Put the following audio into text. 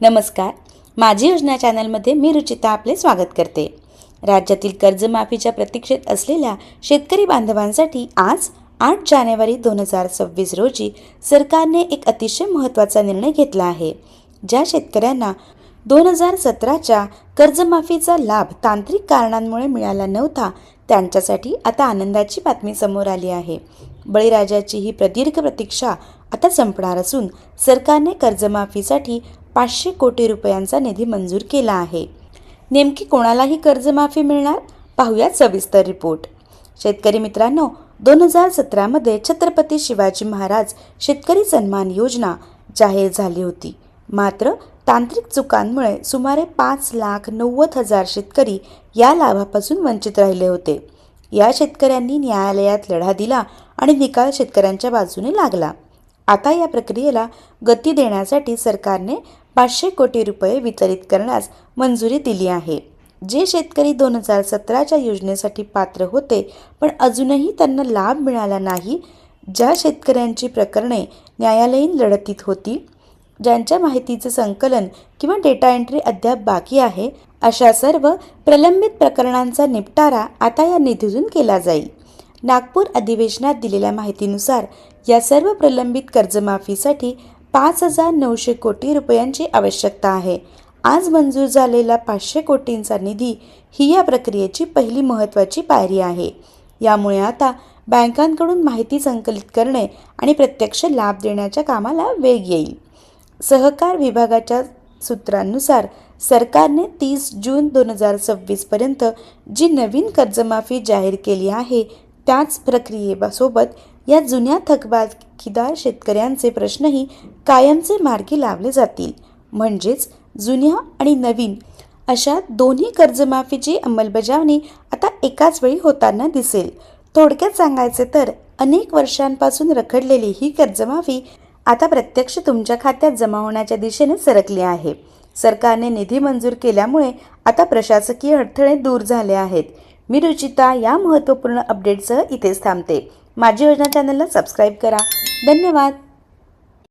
नमस्कार. माझी योजना चॅनलमध्ये मी रुचिता आपले स्वागत करते. राज्यातील कर्जमाफीच्या प्रतीक्षेत असलेल्या शेतकरी बांधवांसाठी आज आठ जानेवारी दोन हजार सव्वीस रोजी सरकारने एक अतिशय महत्त्वाचा निर्णय घेतला आहे ज्या शेतकऱ्यांना दोन हजार सतराच्या कर्जमाफीचा लाभ तांत्रिक कारणांमुळे मिळाला नव्हता त्यांच्यासाठी आता आनंदाची बातमी समोर आली आहे. बळीराजाची ही प्रदीर्घ प्रतीक्षा आता संपणार असून सरकारने कर्जमाफीसाठी पाचशे कोटी रुपयांचा निधी मंजूर केला आहे. नेमकी कोणालाही कर्जमाफी मिळणार? पाहूयात सविस्तर रिपोर्ट. शेतकरी मित्रांनो दोन हजार सतरामध्ये छत्रपती शिवाजी महाराज शेतकरी सन्मान योजना जाहीर झाली होती. मात्र तांत्रिक चुकांमुळे सुमारे पाच लाख नव्वद हजार शेतकरी या लाभापासून वंचित राहिले होते. या शेतकऱ्यांनी न्यायालयात लढा दिला आणि निकाल शेतकऱ्यांच्या बाजूने लागला. आता या प्रक्रियेला गती देण्यासाठी सरकारने पाचशे कोटी रुपये वितरित करण्यास मंजुरी दिली आहे. जे शेतकरी दोन हजार सतराच्या योजनेसाठी पात्र होते पण अजूनही त्यांना लाभ मिळाला नाही ज्या शेतकऱ्यांची प्रकरणे न्यायालयीन लढतीत होती ज्यांच्या माहितीचं संकलन किंवा डेटा एंट्री अद्याप बाकी आहे अशा सर्व प्रलंबित प्रकरणांचा निपटारा आता या निधीतून केला जाईल. नागपूर अधिवेशनात दिलेल्या माहितीनुसार या सर्व प्रलंबित कर्जमाफीसाठी पाच हजार नऊशे कोटी रुपयांची आवश्यकता आहे. आज मंजूर झालेला पाचशे कोटींचा निधी ही या प्रक्रियेची पहिली महत्त्वाची पायरी आहे. यामुळे आता बँकांकडून माहिती संकलित करणे आणि प्रत्यक्ष लाभ देण्याच्या कामाला वेग येईल. सहकार विभागाच्या सूत्रांनुसार सरकारने तीस जून दोन हजार सव्वीसपर्यंत जी नवीन कर्जमाफी जाहीर केली आहे त्याच प्रक्रियेसोबत या जुन्या थकबाकीदार शेतकऱ्यांचे प्रश्नही कायमचे मार्गी लावले जातील. म्हणजेच जुन्या आणि नवीन अशा दोन्ही कर्जमाफीची अंमलबजावणी आता एकाच वेळी होताना दिसेल. थोडक्यात सांगायचे तर अनेक वर्षांपासून रखडलेली ही कर्जमाफी आता प्रत्यक्ष तुमच्या खात्यात जमा होण्याच्या दिशेने सरकली आहे. सरकारने निधी मंजूर केल्यामुळे आता प्रशासकीय अडथळे दूर झाले आहेत. मी रुचिता या महत्त्वपूर्ण अपडेटसह इथेच थांबते. माझी योजना चॅनलला सबस्क्राईब करा. धन्यवाद.